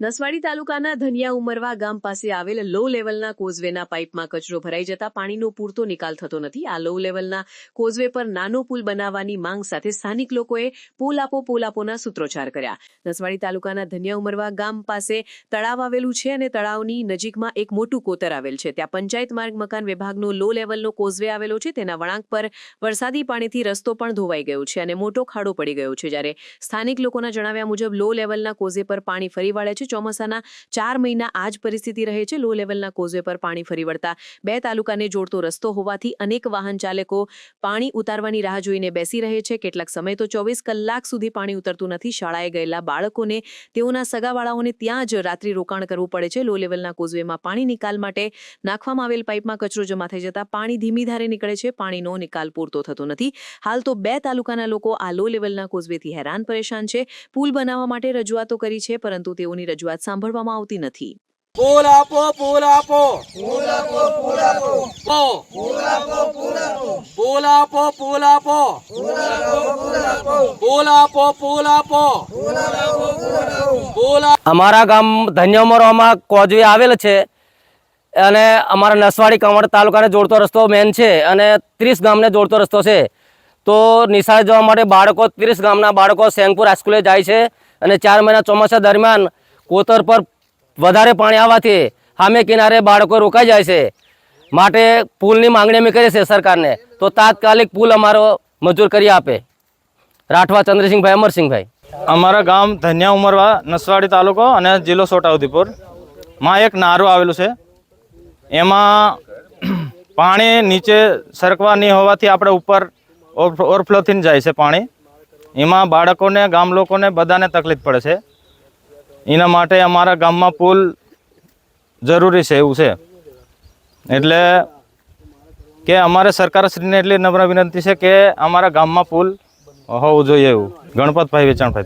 નસવાડી તાલુકાના ધનિયા ઉમરવા ગામ પાસે આવેલ લો લેવલના કોઝવેના પાઇપમાં કચરો ભરાઈ જતા પાણીનો પૂરતો નિકાલ થતો નથી. આ લો લેવલના કોઝવે પર નાનો પુલ બનાવવાની માંગ સાથે સ્થાનિક લોકોએ પુલ આપો પુલ આપોના સૂત્રોચ્ચાર કર્યા. નસવાડી તાલુકાના ધનિયા ઉમરવા ગામ પાસે તળાવ આવેલું છે અને તળાવની નજીકમાં એક મોટું કોતર આવેલ છે. ત્યાં પંચાયત માર્ગ મકાન વિભાગનો લો લેવલનો કોઝવે આવેલો છે. તેના વળાંક પર વરસાદી પાણીથી રસ્તો પણ ધોવાઈ ગયો છે અને મોટો ખાડો પડી ગયો છે. જ્યારે સ્થાનિક લોકોના જણાવ્યા મુજબ લો લેવલના કોઝવે પર પાણી ફરી વાળે છે ચોમાસાના ચાર મહિના આ જ પરિસ્થિતિ રહે છે. લો લેવલના કોઝવે પર પાણી ફરી વળતા બે તાલુકાને જોડતો રસ્તો હોવાથી અનેક વાહન ચાલકો પાણી ઉતારવાની રાહ જોઈને બેસી રહે છે. કેટલાક સમય તો ચોવીસ કલાક સુધી પાણી ઉતરતું નથી. શાળાએ ગયેલા બાળકોને તેઓના સગાવાળાઓને ત્યાં જ રાત્રિ રોકાણ કરવું પડે છે. લો લેવલના કોઝવેમાં પાણી નિકાલ માટે નાખવામાં આવેલ પાઇપમાં કચરો જમા થઈ જતા પાણી ધીમી ધારે નીકળે છે. પાણીનો નિકાલ પૂરતો થતો નથી. હાલ તો બે તાલુકાના લોકો આ લો લેવલના કોઝવેથી હેરાન પરેશાન છે. પુલ બનાવવા માટે રજૂઆતો કરી છે, પરંતુ તેઓની રજૂઆત સાંભળવામાં આવતી નથી. પુલ આપો પુલ આપો. પુલ આપો પુલ આપો. પુલ આપો પુલ આપો. પુલ આપો પુલ આપો. પુલ આપો પુલ અમારા ગામ ધન્યમરોમાં કોજવે આવેલ છે અને અમારા નસવાડી કમળ તાલુકાને જોડતો રસ્તો મેન છે અને ત્રીસ ગામને જોડતો રસ્તો છે. તો નિશાળે જવા માટે બાળકો ત્રીસ ગામના બાળકો સેંગપુર હાઈસ્કૂલે જાય છે અને ચાર મહિના ચોમાસા દરમિયાન કોતર પર વધારે પાણી આવવાથી સામે કિનારે બાળકો રોકાઈ જાય છે. માટે પુલની માંગણી અમે કરીએ છીએ સરકારને. તો તાત્કાલિક પુલ અમારો મંજૂર કરી આપે. રાઠવા ચંદ્રસિંહભાઈ, અમરસિંહભાઈ. અમારા ગામ ધન્યા ઉમરવા, નસવાડી તાલુકો અને જિલ્લો છોટાઉદેપુર. માં એક નારું આવેલું છે. એમાં પાણી નીચે સરકવા નહીં હોવાથી આપણે ઉપર ઓવરફ્લો થઈને જાય છે પાણી. એમાં બાળકોને, ગામ લોકોને બધાને તકલીફ પડે છે. એના માટે અમારા ગામમાં પુલ જરૂરી છે, એવું છે. એટલે કે અમારે સરકારશ્રીને એટલી નમ્ર વિનંતી છે કે અમારા ગામમાં પુલ હોવું જોઈએ એવું. ગણપતભાઈ વેચાણભાઈ.